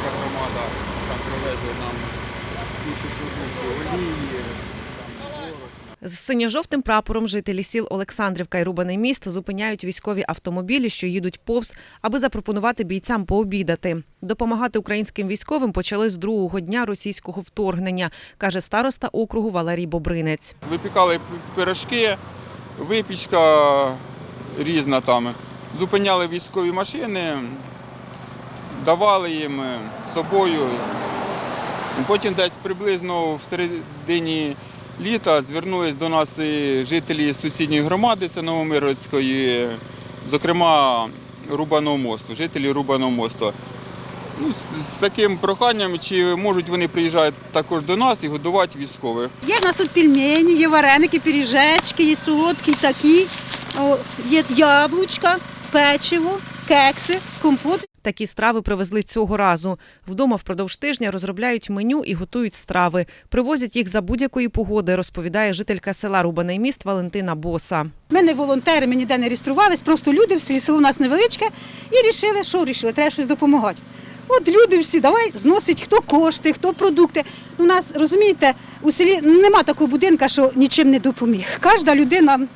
Волинська громада там привезли нам кучу продуктів, олії. З синьо-жовтим прапором жителі сіл Олександрівка і Рубаний міст зупиняють військові автомобілі, що їдуть повз, аби запропонувати бійцям пообідати. Допомагати українським військовим почали з другого дня російського вторгнення, каже староста округу Валерій Бобринець. Випікали пирожки, випічка різна там. Зупиняли військові машини, давали їм е, з собою. Потім десь приблизно в середині літа звернулись до нас і жителі сусідньої громади, це Новомиродської, зокрема Рубаного мосту, жителі Рубаного мосту. Ну, з, з таким проханням, чи можуть вони приїжджати також до нас і годувати військових. Є в нас тут пельмені, є вареники, пиріжечки, є солодкі, такі, є яблучка, печиво, кекси, компот. Такі страви привезли цього разу. Вдома впродовж тижня розробляють меню і готують страви. Привозять їх за будь-якої погоди, розповідає жителька села Рубаний міст Валентина Боса. Ми не волонтери, ми ніде не реєструвались, просто люди в селі село у нас невеличке і рішили, що рішили, треба щось допомагати. От люди всі, давай зносить хто кошти, хто продукти. У нас, розумієте, у селі нема такого будинка, що нічим не допоміг. Кожна людина,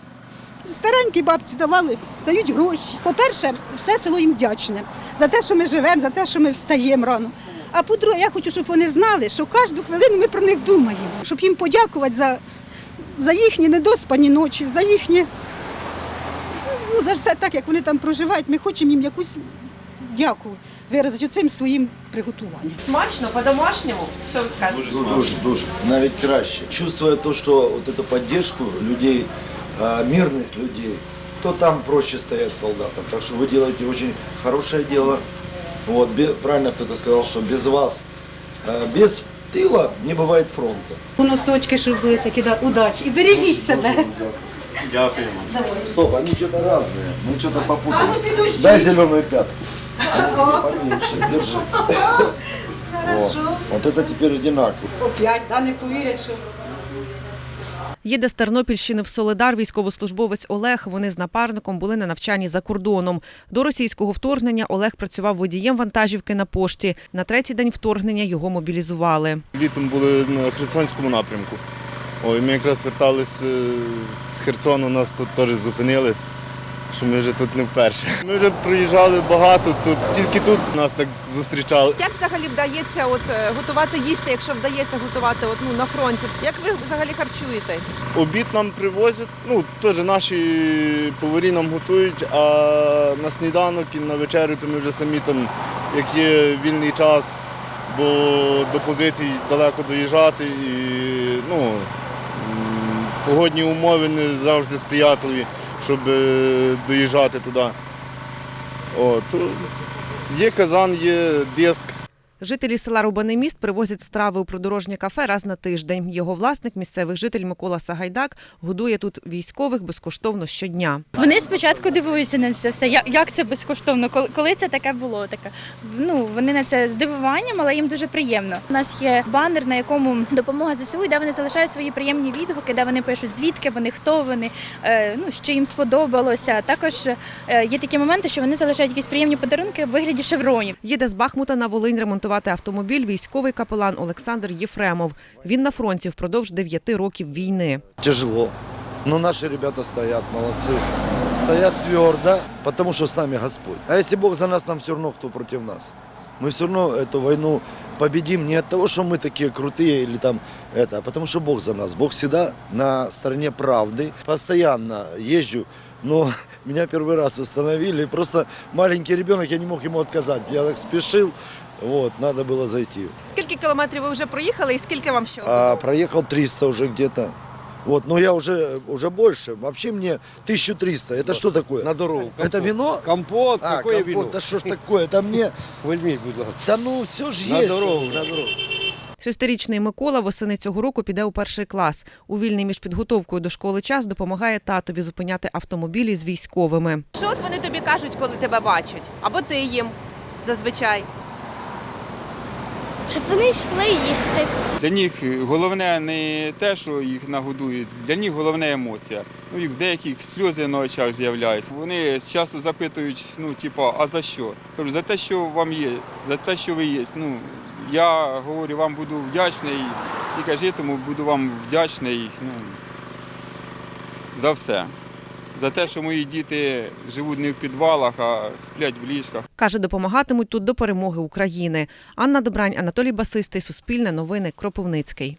старенькі бабці давали, дають гроші. По-перше, все село їм вдячне за те, що ми живемо, за те, що ми встаємо рано. А по-друге, я хочу, щоб вони знали, що кожну хвилину ми про них думаємо, щоб їм подякувати за, за їхні недоспані ночі, за їхні ну, за все так, як вони там проживають, ми хочемо їм якусь дяку виразити цим своїм приготуванням. Смачно, по-домашньому. Що ви скажете? Ну, Дуже, дуже. Навіть краще. Чувствуя то, что вот эту поддержку людей, мирных людей, то там проще стоять солдатам. Так что вы делаете очень хорошее дело. Вот, бе- правильно кто-то сказал, что без вас, а, без тыла не бывает фронта. Носочки, щоб були такі, да, удачі. І бережіть себе. Стоп, они что-то разные. Мы что-то попутали. А ну, подожди. Дай зеленую пятку. Поменьше, держи. Вот. вот это теперь одинаково. Опять, да, не повірять, що. Їде з Тернопільщини в Соледар військовослужбовець Олег. Вони з напарником були на навчанні за кордоном. До російського вторгнення Олег працював водієм вантажівки на пошті. На третій день вторгнення його мобілізували. Літом були на Херсонському напрямку. Ой, ми якраз вертались е, з Херсону, нас тут теж зупинили, що ми вже тут не вперше. Ми вже проїжджали багато, тут тільки тут нас так зустрічали. Як взагалі вдається от е, готувати їсти, якщо вдається готувати от, ну, на фронті? Як ви взагалі харчуєтесь? Обід нам привозять, ну теж наші поварі нам готують, а на сніданок і на вечерю то ми вже самі там, як є вільний час, бо до позицій далеко доїжджати і ну, погодні умови не завжди сприятливі, щоб е, доїжджати туди. О, є казан, є диск. Жителі села Рубаний міст привозять страви у придорожнє кафе раз на тиждень. Його власник, місцевий житель Микола Сагайдак, годує тут військових безкоштовно щодня. Вони спочатку дивуються на це все. Як, це безкоштовно? Коли, це таке було? Таке ну вони на це з дивуванням, але їм дуже приємно. У нас є банер, на якому допомога ЗСУ, де вони залишають свої приємні відгуки, де вони пишуть звідки вони, хто вони, е, ну що їм сподобалося. Також е, є такі моменти, що вони залишають якісь приємні подарунки в вигляді шевронів. Їде з Бахмута на Волинь ремонтувати автомобіль військовий капелан Олександр Єфремов. Він на фронті впродовж дев'яти років війни. Тяжело. Но наши ребята стоят, молодцы. Стоят твердо, потому что с нами Господь. А если Бог за нас, нам все равно, кто против нас. Мы все равно эту войну победим не от того, что мы такие крутые или там это, а потому что Бог за нас. Бог всегда на стороне правды. Постоянно езжу, но меня первый раз остановили. Просто маленький ребенок, я не мог ему отказать. Я так спешил, вот, надо было зайти. Скільки кілометрів ви вже проїхали і скільки вам ще? А, проехал 300 уже где-то. Вот, но я уже, уже больше. Вообще мне 1300. Это что такое? На дорогу. Это вино? Компот, А, какое компот, вино? да что ж такое? Это мне, Возьміть, будь ласка. да ну все же На есть. дорогу, на дорогу. Шестирічний Микола восени цього року піде у перший клас. У вільний між підготовкою до школи час допомагає татові зупиняти автомобілі з військовими. Що от вони тобі кажуть, коли тебе бачать? Або ти їм зазвичай. щоб вони йшли їсти. Для них головне не те, що їх нагодують, для них головне емоція. Ну, і в деяких сльози на очах з'являються. Вони часто запитують, ну, типу, а за що? Кажу, за те, що вам є, за те, що ви є. Ну, я говорю, вам буду вдячний, скільки житиму, буду вам вдячний ну, за все. За те, що мої діти живуть не в підвалах, а сплять в ліжках. Каже, допомагатимуть тут до перемоги України. Анна Добрань, Анатолій Басистий, Суспільне новини, Кропивницький.